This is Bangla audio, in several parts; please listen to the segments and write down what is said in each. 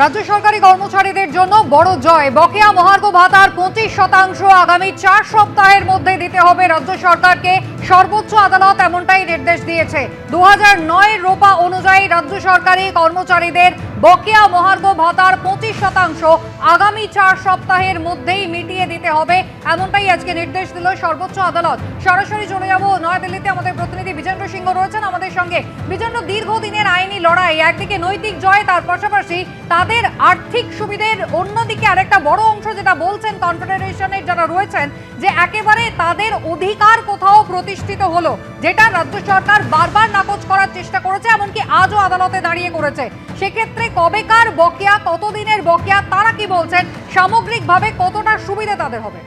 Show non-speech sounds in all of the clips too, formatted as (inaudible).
রাজ্য সরকারি কর্মচারীদের জন্য বড় জয়। বকেয়া মহার্ঘ ভাতার পঁচিশ শতাংশ আগামী চার সপ্তাহের মধ্যে দিতে হবে রাজ্য সরকারকে। সর্বোচ্চ আদালত এমনটাই নির্দেশ দিয়েছে। দু হাজার রোপা অনুযায়ী রাজ্য সরকারি কর্মচারীদের বকেয়া মহার্ঘ ভাতার পঁচিশ শতাংশ আগামী চার সপ্তাহের মধ্যেই মিটিয়ে দিতে হবে। এমনটাই আজকে নির্দেশ দিল সর্বোচ্চ আদালত। সরাসরি চলে যাব নয়াদিল্লিতে। আমাদের প্রতিনিধি বিজেন্দ্র সিংহ রয়েছেন আমাদের সঙ্গে। বিজেন্দ্র, দীর্ঘদিনের আইনি লড়াই, একদিকে নৈতিক জয়, তার পাশাপাশি তাদের আর্থিক সুবিধের অন্যদিকে আরেকটা বড় অংশ যেটা বলছেন কনফেডারেশনের যারা রয়েছেন, যে একেবারে তাদের অধিকার কোথাও প্রতিষ্ঠিত হলো, যেটা রাজ্য সরকার বারবার নাকচ করার চেষ্টা করেছে, এমনকি আজও আদালতে দাঁড়িয়ে করেছে। সেক্ষেত্রে কবেকার বকেয়া কতদিনের বকেয়া তারা কি বলছেন? সামগ্রিকভাবে কতটা সুবিধা তাদের হবে?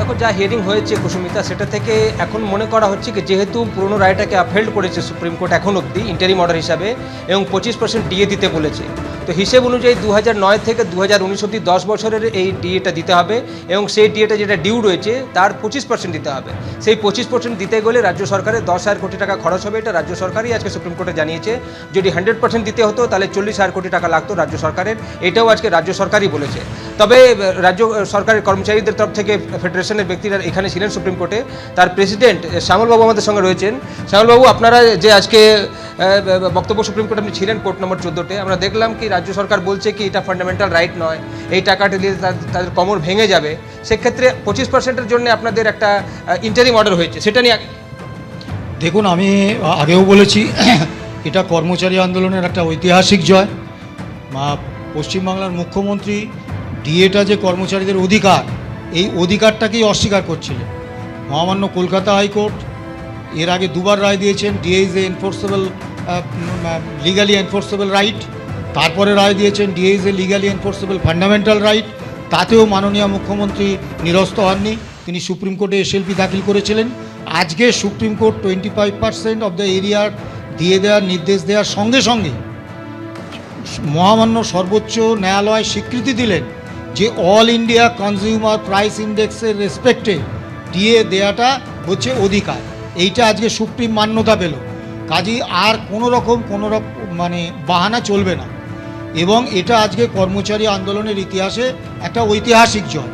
দেখো, যা হিয়ারিং হয়েছে কুসুমিতা, সেটা থেকে এখন মনে করা হচ্ছে কি, যেহেতু পুরনো রায়টাকে আপহেল্ড করেছে সুপ্রিম কোর্ট এখন অবধি ইন্টারিম অর্ডার হিসাবে, এবং পঁচিশ পার্সেন্ট ডিএ দিতে বলেছে। তো হিসেব অনুযায়ী দু নয় থেকে দু হাজার উনিশ অব্দি দশ বছরের এই ডিএটা দিতে হবে, এবং সেই ডিএটা যেটা ডিউ রয়েছে, তার পঁচিশ পার্সেন্ট দিতে হবে। সেই পঁচিশ পার্সেন্ট দিতে গেলে রাজ্য সরকারের দশ হাজার কোটি টাকা খরচ হবে। এটা রাজ্য সরকারই আজকে সুপ্রিম কোর্টে জানিয়েছে। যদি হান্ড্রেড পার্সেন্ট দিতে হতো, তাহলে চল্লিশ হাজার কোটি টাকা লাগতো রাজ্য সরকারের। এটাও আজকে রাজ্য সরকারই বলেছে। তবে রাজ্য সরকারের কর্মচারীদের তরফ থেকে ফেডারেশনের ব্যক্তিরা এখানে ছিলেন সুপ্রিম কোর্টে। তার প্রেসিডেন্ট শ্যামলবাবু আমাদের সঙ্গে রয়েছেন। শ্যামলবাবু, আপনারা যে আজকে বক্তব্য সুপ্রিম কোর্টে আপনি ছিলেন কোর্ট নম্বর চোদ্দোতে, আমরা দেখলাম কি রাজ্য সরকার বলছে কি এটা ফান্ডামেন্টাল রাইট নয়। এই টাকাটা তাদের- তাদের কমর ভেঙে যাবে। সেক্ষেত্রে পঁচিশ পার্সেন্টের জন্য আপনাদের একটা ইন্টারিম অর্ডার হয়েছে। সেটা নিয়ে দেখুন, আমি আগেও বলেছি, (clears throat) এটা কর্মচারী আন্দোলনের একটা ঐতিহাসিক জয়। পশ্চিমবাংলার মুখ্যমন্ত্রী ডিএটা যে কর্মচারীদের অধিকার, এই অধিকারটাকেই অস্বীকার করছিলেন। মহামান্য কলকাতা হাইকোর্ট এর আগে দুবার রায় দিয়েছেন, DA is a enforceable legally enforceable right তারপরে রায় দিয়েছেন, DA is a legally enforceable fundamental right তাতেও মাননীয় মুখ্যমন্ত্রী নিরস্ত হননি। তিনি সুপ্রিম কোর্টে এসএলপি দাখিল করেছিলেন। আজকে Supreme Court twenty five percent of the arrear দিয়ে দেওয়ার নির্দেশ দেওয়ার সঙ্গে সঙ্গে মহামান্য সর্বোচ্চ ন্যায়ালয় স্বীকৃতি দিলেন। যে অল ইন্ডিয়া কনজিউমার প্রাইস ইন্ডেক্সের রেসপেক্টে দিয়ে দেওয়াটা হচ্ছে অধিকার। এইটা আজকে সুপ্রিম মান্যতা পেল। কাজেই আর কোনো রকম কোনো রকম মানে বাহানা চলবে না। এবং এটা আজকে কর্মচারী আন্দোলনের ইতিহাসে একটা ঐতিহাসিক জয়।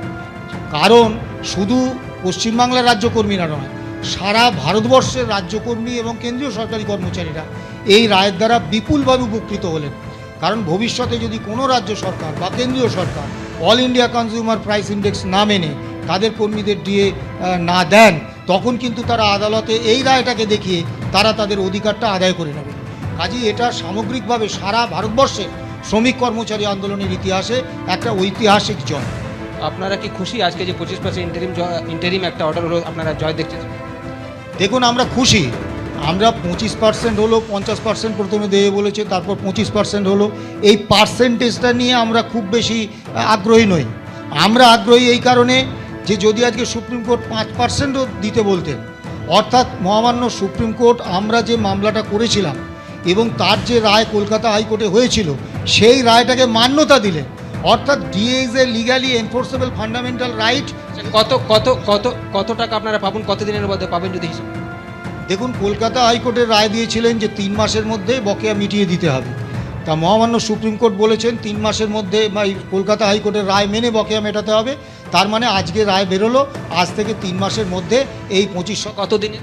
কারণ শুধু পশ্চিমবাংলার রাজ্যকর্মীরা নয়, সারা ভারতবর্ষের রাজ্যকর্মী এবং কেন্দ্রীয় সরকারি কর্মচারীরা এই রায়ের দ্বারা বিপুলভাবে উপকৃত হলেন। কারণ ভবিষ্যতে যদি কোনো রাজ্য সরকার বা কেন্দ্রীয় সরকার all India consumer price index না মেনে তাদের কর্মীদের দিয়ে না দেন তখন কিন্তু তারা আদালতে এই রায়টাকে দেখিয়ে তারা তাদের অধিকারটা আদায় করে নেবে। কাজেই এটা সামগ্রিকভাবে সারা ভারতবর্ষে শ্রমিক কর্মচারী আন্দোলনের ইতিহাসে একটা ঐতিহাসিক জয়। আপনারা কি খুশি? আজকে যে পঁচিশ পার্সেন্ট ইন্টারিম ইন্টারিম একটা অর্ডার হলো আপনারা জয় দেখছেন দেখুন আমরা খুশি। আমরা পঁচিশ পার্সেন্ট হলো, পঞ্চাশ পার্সেন্ট প্রথমে দেবে বলেছে, তারপর পঁচিশ পার্সেন্ট হলো। এই পার্সেন্টেজটা নিয়ে আমরা খুব বেশি আগ্রহী নই। আমরা আগ্রহী এই কারণে যে যদি আজকে সুপ্রিম কোর্ট পাঁচ পার্সেন্টও দিতে বলতেন, অর্থাৎ মহামান্য সুপ্রিম কোর্ট আমরা যে মামলাটা করেছিলাম এবং তার যে রায় কলকাতা হাইকোর্টে হয়েছিল, সেই রায়টাকে মান্যতা দিলেন। অর্থাৎ DA is a legally enforceable fundamental right কত কত কত কত টাকা আপনারা পাবেন কত দিনের মধ্যে পাবেন যদি হিসাব? দেখুন কলকাতা হাইকোর্টের রায় দিয়েছিলেন যে তিন মাসের মধ্যে বকেয়া মিটিয়ে দিতে হবে। তা মহামান্য সুপ্রিম কোর্ট বলেছেন তিন মাসের মধ্যে বা এই কলকাতা হাইকোর্টের রায় মেনে বকেয়া মেটাতে হবে। তার মানে আজকে রায় বেরোলো আজ থেকে তিন মাসের মধ্যে এই পঁচিশ কত দিনে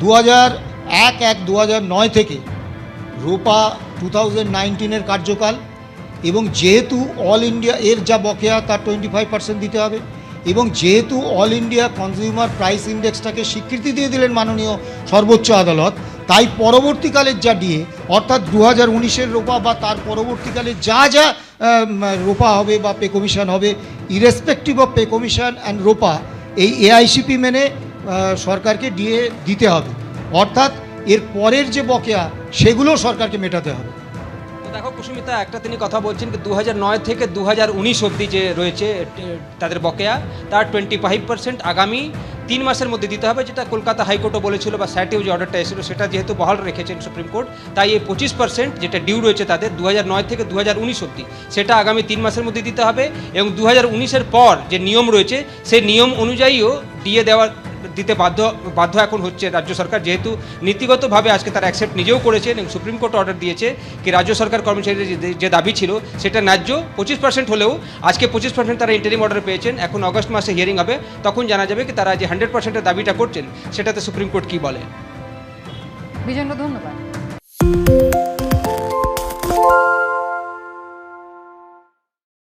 দু হাজার এক এক দু হাজার নয় থেকে রোপা টু থাউজেন্ড নাইনটিনের কার্যকাল এবং যেহেতু অল ইন্ডিয়া এর যা বকেয়া তার টোয়েন্টি ফাইভ পার্সেন্ট দিতে হবে। এবং যেহেতু অল ইন্ডিয়া কনজিউমার প্রাইস ইন্ডেক্সটাকে স্বীকৃতি দিয়ে দিলেন মাননীয় সর্বোচ্চ আদালত, তাই পরবর্তীকালের যা ডিএ, অর্থাৎ দু হাজার উনিশের রোপা বা তার পরবর্তীকালে যা যা রোপা হবে বা পে কমিশন হবে, irrespective of pay commission and ROPA, এই এআইসিপি মেনে সরকারকে ডিএ দিতে হবে। অর্থাৎ এর পরের যে বকেয়া সেগুলো সরকারকে মেটাতে হবে। দেখো কুসুমিতা, একটা তিনি কথা বলছেন যে দু নয় থেকে দু হাজার উনিশ অব্দি যে রয়েছে তাদের বকেয়া, তার টোয়েন্টি ফাইভ পার্সেন্ট আগামী তিন মাসের মধ্যে দিতে হবে, যেটা কলকাতা হাইকোর্টও বলেছিল বা স্যাটেও যে অর্ডারটা এসেছিল, সেটা যেহেতু বহাল রেখেছেন সুপ্রিম কোর্ট, তাই এই পঁচিশ পার্সেন্ট যেটা ডিউ রয়েছে তাদের দু নয় থেকে দু হাজার উনিশ অব্দি সেটা আগামী তিন মাসের মধ্যে দিতে হবে এবং দু হাজার উনিশের পর যে নিয়ম রয়েছে, সেই নিয়ম অনুযায়ীও ডিএ দেওয়ার দিতে বাধ্য বাধ্য এখন হচ্ছে রাজ্য সরকার। যেহেতু নীতিগতভাবে আজকে তারা অ্যাকসেপ্ট নিজেও করেছেন এবং সুপ্রিম কোর্ট অর্ডার দিয়েছে কি রাজ্য সরকার কর্মচারীদের যে- দাবি ছিল, সেটা ন্যায্য পঁচিশ পার্সেন্ট হলেও আজকে পঁচিশ পার্সেন্ট তারা ইন্টারিম অর্ডার পেয়েছেন। এখন অগস্ট মাসে হিয়ারিং হবে। তখন জানা যাবে কি তারা যে হান্ড্রেড পার্সেন্টের দাবিটা করছেন, সেটাতে সুপ্রিম কোর্ট কী বলে। বিজেন্দ্র, ধন্যবাদ।